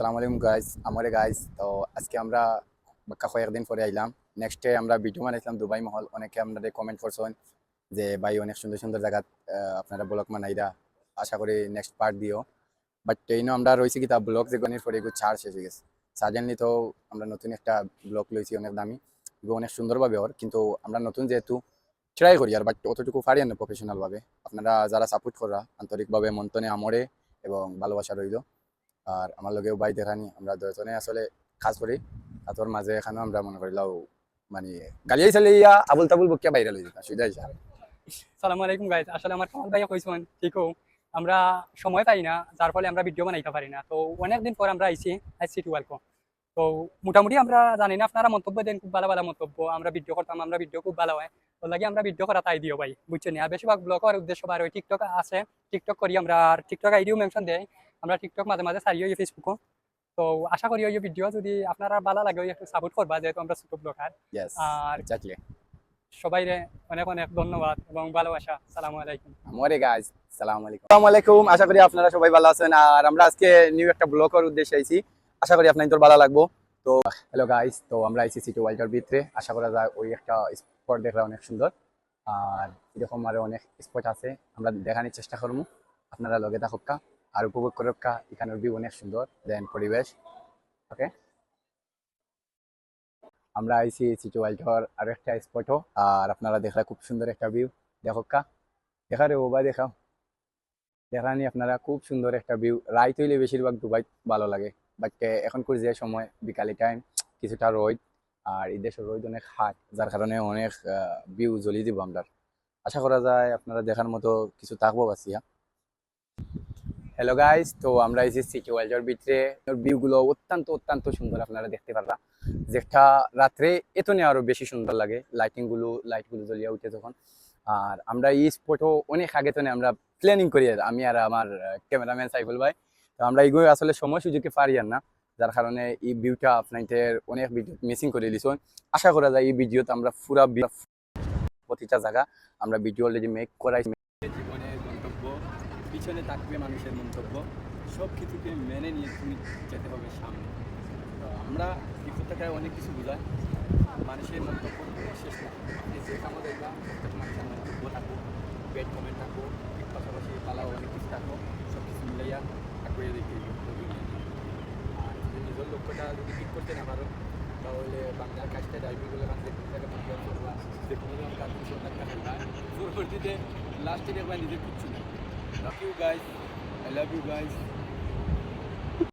সালাম আলাইকুম গাইজ আমারে গাইজ তো আজকে আমরা বাক্কা কয়েকদিন পরে আইলাম। নেক্সট ডে আমরা ভিডিও বানাইছিলাম দুবাই মহল। অনেকে আপনাদের কমেন্ট করছেন যে, ভাই, অনেক সুন্দর সুন্দর জায়গা আপনারা ব্লগ মানাইরা আশা করি নেক্সট পার্ট দিও। বাট এইনো আমরা রয়েছি কি তা ব্লগ যে গণের পরে এগুলো ছাড় শেষ হয়ে গেছে। সাজেনলি তো আমরা নতুন একটা ব্লগ লইছি, অনেক দামি। এগুলো অনেক সুন্দরভাবে ওর। কিন্তু আমরা নতুন যেহেতু ট্রাই করি আর বাট অতটুকু পারি না প্রফেশনালভাবে আপনারা যারা সাপোর্ট করা, আন্তরিকভাবে মন্তনে আমরে এবং ভালোবাসা রইল। আর আমার লগেও বাই দেখানি আমরা দুজনে আসলে কাজ করি তাতর মাঝে এখানেও আমরা মনে করিলাও মানে গালিয়াই চালিয়ে ইয়া, আবুল তাবুল বকিয়া বাইরে লই দিতাম সুবিধা হিসাবে সালামু আলাইকুম গাইজ আসলে আমার কামাল ভাইয়া কইছেন ঠিকও আমরা সময় পাই না, যার ফলে আমরা ভিডিও বানাইতে পারি না, তো অনেকদিন পর আমরা আইছি আইসি টু ওয়েলকাম তো মোটামুটি আমরা জানি না আপনারা মন্তব্য দেন, খুব ভালো ভালো মন্তব্য, আমরা ভিডিও করতাম, আমরা ভিডিও খুব ভালো হয়, তো লাগে আমরা ভিডিও করা তাই দিও ভাই, বুঝছেন আর বেশিরভাগ ব্লগ করার উদ্দেশ্য বার ওই টিকটক আছে টিকটক করি আমরা, আর টিকটক আইডিও মেনশন দেয় আমরা টিকটক মাঝে মাঝে সারিও ফেসবুকও তো আশা করি ওই ভিডিও যদি আপনারা ভালো লাগে একটু সাপোর্ট করবা যেহেতু আমরা ছোট ব্লগার আর সবাই অনেক অনেক ধন্যবাদ এবং ভালোবাসা। সালামু আলাইকুম। আমরে গাইজ সালাম আলাইকুম। আসসালামু আলাইকুম। আশা করি আপনারা সবাই ভালো আছেন। আর আমরা আজকে নিউ একটা ব্লগের উদ্দেশ্যে আইছি। আশা করি আপনাদের ভালো লাগবো। তো হ্যালো গাইজ তো আমরা আইছি সিটি ভিতরে। আশা করা যায় ওই একটা স্পট দেখা অনেক সুন্দর। আর এরকম আরও অনেক স্পট আছে আমরা দেখানোর চেষ্টা করব। আপনারা লগে থাকুকা আর উপভোগ করুকা এখানের ভিউ অনেক সুন্দর, দেন পরিবেশ ওকে আমরা আইছি সিটি ওয়াইল্ডার আর একটা স্পটও আর আপনারা দেখলা খুব সুন্দর একটা ভিউ দেখুকা দেখা রে ওবা দেখাও। দেখানি আপনারা, খুব সুন্দর একটা ভিউ রাইত হইলে বেশিরভাগ দুবাই ভালো লাগে বাট এখন করে যে সময় বিকালে টাইম কিছুটা রোদ, আর এই দেশের রোদ অনেক হাট যার কারণে অনেক ভিউ জ্বলিয়ে দিব আমরা। আশা করা যায় আপনারা দেখার মতো কিছু থাকব বাসিয়া হ্যালো গাইস তো আমরা এই যে সিটি ওয়াইল্ডের ভিতরে ভিউগুলো অত্যন্ত অত্যন্ত সুন্দর আপনারা দেখতে পারবা যেটা রাত্রে এতনে আরও বেশি সুন্দর লাগে। লাইটিংগুলো লাইটগুলো জ্বলিয়ে উঠে তখন আর আমরা এই স্পটও অনেক আগে তো আমরা প্ল্যানিং করি। আমি আর আমার ক্যামেরাম্যান সাইফুল ভাই। তো আমরা এইগুলো আসলে সময় সুযোগে পারি আর না। যার কারণে এই ভিউটা আপনাদের অনেক ভিডিও মিসিং করে দিয়েছেন আশা করা যায় এই ভিডিওতে আমরা পুরা প্রতিটা জায়গা আমরা ভিডিও অলরেডি মেক করাই। পিছনে থাকবে মানুষের মন্তব্য। সব কিছুকে মেনে নিয়ে তুমি যেতে হবে সামনে। তো আমরা কথাটায় অনেক কিছু বোঝাই। মানুষের মন্তব্য শেষ না। কামো প্রত্যেক মানুষের মন্তব্য থাকব বেড কমেন্ট থাকব পাশাপাশি পালাও, অনেক কিছু থাকব সব কিছু মিলাইয়া থাকবে দেখি আর যদি নিজের লক্ষ্যটা যদি ঠিক করতে না পারো, তাহলে বাংলার কাজটা ড্রাইভিংগুলো দেখতে থাকে বাংলা করবা। যে কোনো ধরনের কাজ খেলবা পরবর্তীতে লাস্টে দেখবা নিজের কিচ্ছু না Love you guys. I love you guys.